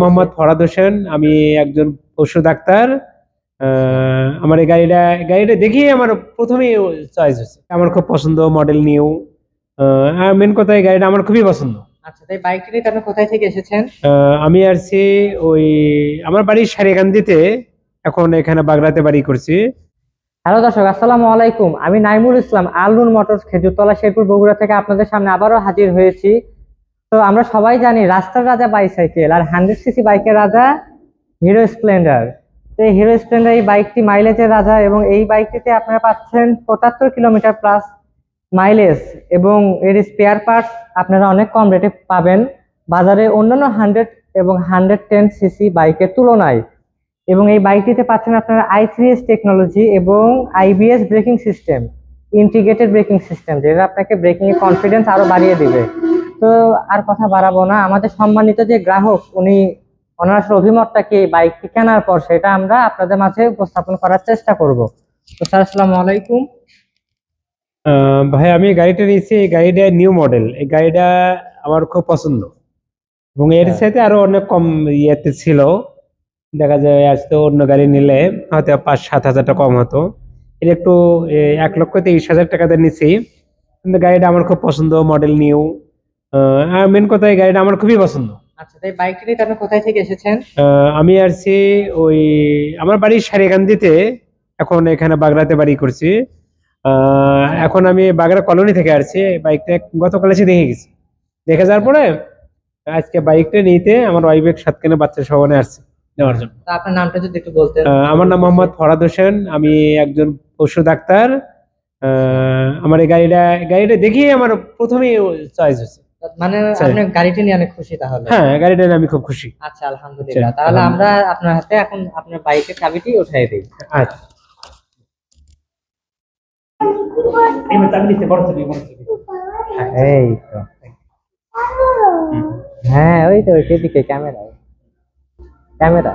মোহাম্মদ ফরাদ হোসেন আমি একজন পশু ডাক্তার। আহ, আমার এই গাড়িটা গাড়িটা দেখেই আমার প্রথমেই চয়েস হয়েছে। আমার খুব পছন্দ মডেল নিউ আর মেন কথা এই গাড়িটা আমার খুবই পছন্দ। আচ্ছা তাই বাইকটি নিয়ে আপনি কোথায় থেকে এসেছেন? আহ, আমি আসছি ওই আমার বাড়ি সারিকান্দিতে এখন এখানে বাগড়াতে বাড়ি করছি। হ্যালো দর্শক আসসালামু আলাইকুম। আমি নাইমুল ইসলাম আলনুন মোটরস খেজুরতলা শেরপুর বগুড়া থেকে আপনাদের সামনে আবারও হাজির হয়েছি। তো আমরা সবাই জানি রাস্তার রাজা বাইসাইকেল আর হান্ড্রেড সিসি বাইকের রাজা হিরো স্প্লেন্ডার তো এই হিরো স্প্লেন্ডার এই বাইকটি মাইলেজের রাজা এবং এই বাইকটিতে আপনারা পাচ্ছেন পঁচাত্তর কিলোমিটার প্লাস মাইলেজ এবং এর স্পেয়ার পার্টস আপনারা অনেক কম রেটে পাবেন বাজারে অন্যান্য হান্ড্রেড এবং হান্ড্রেড টেন সিসি বাইকের তুলনায়। এবং এই বাইকটিতে পাচ্ছেন আপনারা আই থ্রি এস টেকনোলজি এবং IBS braking system integrated braking system যেটা আপনাকে ব্রেকিং এর কনফিডেন্স আরও বাড়িয়ে দিবে। তো আর কথা বাড়াবো না। আমাদের সম্মানিত যে গ্রাহক উনি ওনার অভিমতটা কি বাইকটি কেনার পর সেটা আমরা আপনাদের মাঝে উপস্থাপন করার চেষ্টা করব। তো স্যার আসসালামু আলাইকুম। ভাই আমি গাড়িটা নিয়েছি এই গাড়িটা নিউ মডেল। এই গাড়িটা আমার খুব পছন্দ। এবং এর হ্যাঁ। সাথে আরও অনেক কম ইয়েতে ছিল। দেখা যায় আজ তো অন্য গাড়ি নিলে হয়তো পাঁচ সাত হাজার টাকা কম হতো। এর একটু এক লক্ষ তেইশ হাজার টাকাতে নিচ্ছি কিন্তু গাড়িটা আমার খুব পছন্দ মডেল নিউ। মেন কথা এই গাড়িটা আমার খুবই পছন্দ। আচ্ছা তাই বাইকটি নিয়ে আপনি কোথায় থেকে এসেছেন? আমি আসছি ওই আমার বাড়ি সারিকান্দিতে এখন এখানে বাগড়াতে বাড়ি করছি। এখন আমি বাগড়া কলোনি থেকে আসছি বাইকটা গতকাল এসে দেখে গেছি। দেখে যাওয়ার পরে আজকে বাইকটা নিতে আমার ওয়াইফ ওয়াইফের সাতখানে বাচ্চা সবানে আসছে নেওয়ার জন্য। আপনার নামটা যদি একটু বলতেন। আমার নাম মোহাম্মদ ফরাদ হোসেন আমি একজন পশু ডাক্তার। আমার এই গাড়িটা গাড়িটা দেখেই আমার প্রথমেই চয়েস হয়েছে। মানে আপনি গাড়িটি নিয়ে অনেক খুশি তাহলে? হ্যাঁ গাড়িটা নিয়ে আমি খুব খুশি। আচ্ছা আলহামদুলিল্লাহ। তাহলে আমরা আপনার হাতে এখন আপনার বাইকের চাবিটি উঠাই দিই। আচ্ছা। এই তো। হ্যাঁ ওই তো সেদিকে ক্যামেরা। ক্যামেরা।